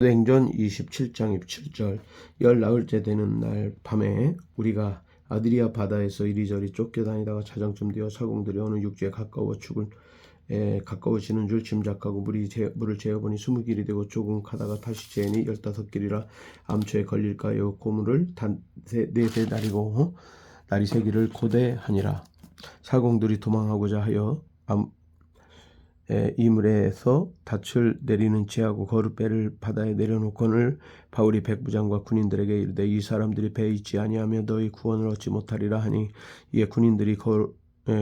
행전 27장 27절 열 나흘째 되는 날 밤에 우리가 아드리아 바다에서 이리저리 쫓겨다니다가 자정쯤 되어 사공들이 어느 육지에 가까워 죽을 에, 가까워지는 줄 짐작하고 물이 재, 물을 재어보니 스무 길이 되고 조금 가다가 다시 재니 열다섯 길이라 암초에 걸릴까요 고물을 단네세 날이고 어? 날이 세 길을 고대하니라 사공들이 도망하고자 하여 암, 에, 이물에서 닻을 내리는 채하고 거룻배를 바다에 내려놓거늘 바울이 백부장과 군인들에게 이르되 이 사람들이 배에 있지 아니하며 너희 구원을 얻지 못하리라 하니 이에 군인들이 거, 에,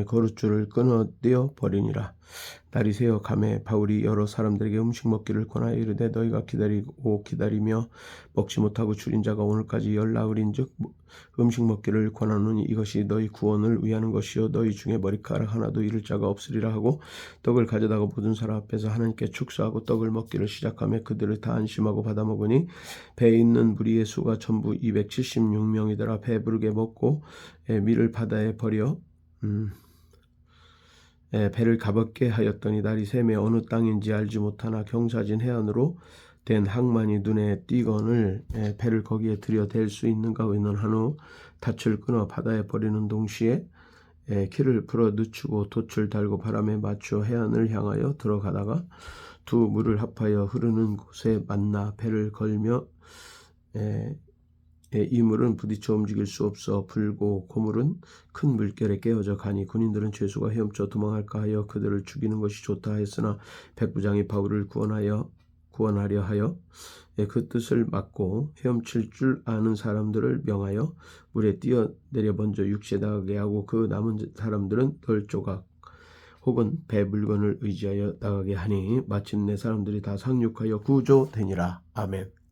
거룻줄을 끊어떼어 버리니라. 날이 새어 감에 바울이 여러 사람들에게 음식 먹기를 권하여 이르되 너희가 기다리고 기다리며 먹지 못하고 줄인 자가 오늘까지 열 나흘인즉 음식 먹기를 권하노니 이것이 너희 구원을 위하는 것이요 너희 중에 머리카락 하나도 잃을 자가 없으리라 하고 떡을 가져다가 모든 사람 앞에서 하나님께 축사하고 떡을 먹기를 시작하며 그들을 다 안심하고 받아 먹으니 배에 있는 무리의 수가 전부 276명이더라. 배부르게 먹고 에, 밀을 바다에 버려 음, 에, 배를 가볍게 하였더니 날이 새매 어느 땅인지 알지 못하나 경사진 해안으로 된 항만이 눈에 띄거늘 에, 배를 거기에 들여댈 수 있는가 의논한 후 닻을 끊어 바다에 버리는 동시에 에, 키를 풀어 늦추고 돛을 달고 바람에 맞추어 해안을 향하여 들어가다가 두 물을 합하여 흐르는 곳에 만나 배를 걸며 에, 에, 이 물은 부딪혀 움직일 수 없어 불고 고물은 큰 물결에 깨어져 가니 군인들은 죄수가 헤엄쳐 도망할까 하여 그들을 죽이는 것이 좋다 했으나 백부장이 바울을 구원하여 구원하려 하여 예, 그 뜻을 막고 헤엄칠 줄 아는 사람들을 명하여 물에 뛰어내려 먼저 육지에 나가게 하고 그 남은 사람들은 덜 조각 혹은 배 물건을 의지하여 나가게 하니 마침내 사람들이 다 상륙하여 구조되니라 아멘.